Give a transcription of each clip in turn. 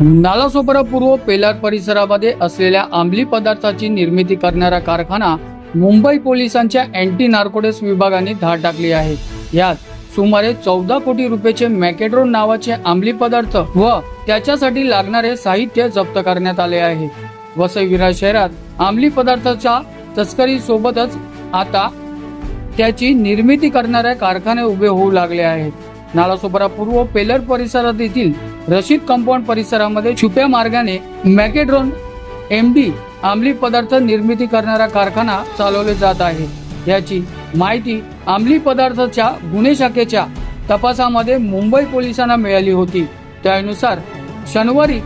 नालासोपारा पूर्व पेलार परिसरामध्ये असलेल्या आंबली पदार्थाची निर्मिती करणारा कारखाना मुंबई पोलिसांच्या अँटी नार्कोटिक्स विभागाने धाड टाकली आहे. यात सुमारे चौदा कोटी रुपयाचे मॅकेड्रोन नावाचे आंबली पदार्थ व त्याच्यासाठी लागणारे साहित्य जप्त करण्यात आले आहे. वसई विरार शहरात आंबली पदार्थाच्या तस्करी सोबतच आता त्याची निर्मिती करणाऱ्या कारखाने उभे होऊ लागले आहेत. नालासोबरा पूर्व पेलर परिसरात येथील रशीद कंपाऊंड परिसरामध्ये छुप्या मार्गाने मॅकेड्रोन एम डी अंमली पदार्थ निर्मिती करणारा कारखाना चालवले जात आहे. याची माहिती अंमली पदार्थाच्या गुन्हे शाखेच्या तपासामध्ये मुंबई पोलिसांना मिळाली होती. त्यानुसार शनिवारी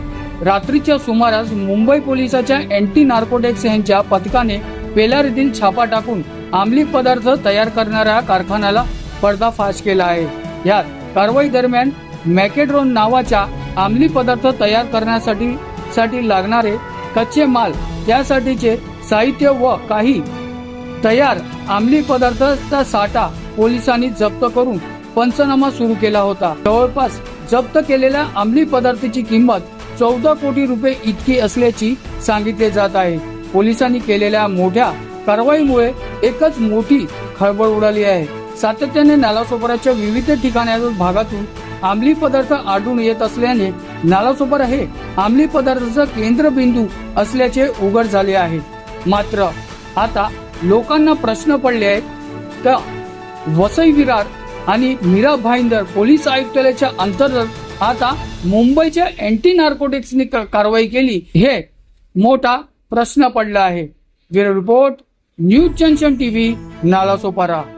रात्रीच्या सुमारास मुंबई पोलिसाच्या अँटी नार्कोटिक्स यांच्या पथकाने पेलार येथील छापा टाकून अंमली पदार्थ तयार करणाऱ्या कारखान्याला पर्दाफाश केला आहे. यात कारवाई दरम्यान मॅकेड्रोन नावाच्या अंमली पदार्थ तयार करण्यासाठी साठी लागणारे कच्चे माल त्यासाठीचे साहित्य व काही तयार अंमली पदार्थाचा साठा पोलिसांनी जप्त करून पंचनामा सुरू केला होता. जवळपास जप्त केलेल्या अंमली पदार्थाची किंमत चौदा कोटी रुपये इतकी असल्याची सांगितले जात आहे. पोलिसांनी केलेल्या मोठ्या कारवाईमुळे एकच मोठी खळबळ उडाली आहे. सातत्याने नालासोपाराच्या विविध ठिकाणातून भागातून अंमली पदार्थ आढळून येत असल्याने नालासोपारा हे अंमली पदार्थाचा केंद्रबिंदू असल्याचे उघड झाले आहे. मात्र आता लोकांना प्रश्न पडले आहेत का वसई विरार आणि मीरा भाईंदर पोलीस आयुक्तालयाच्या अंतर्गत आता मुंबईच्या अँटी नार्कोटिक्सनी क- कारवाई केली हे मोठा प्रश्न पडला आहे. Bureau report news junction TV Nalasopara.